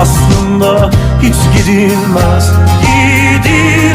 Aslında hiç gidilmez Gidilmez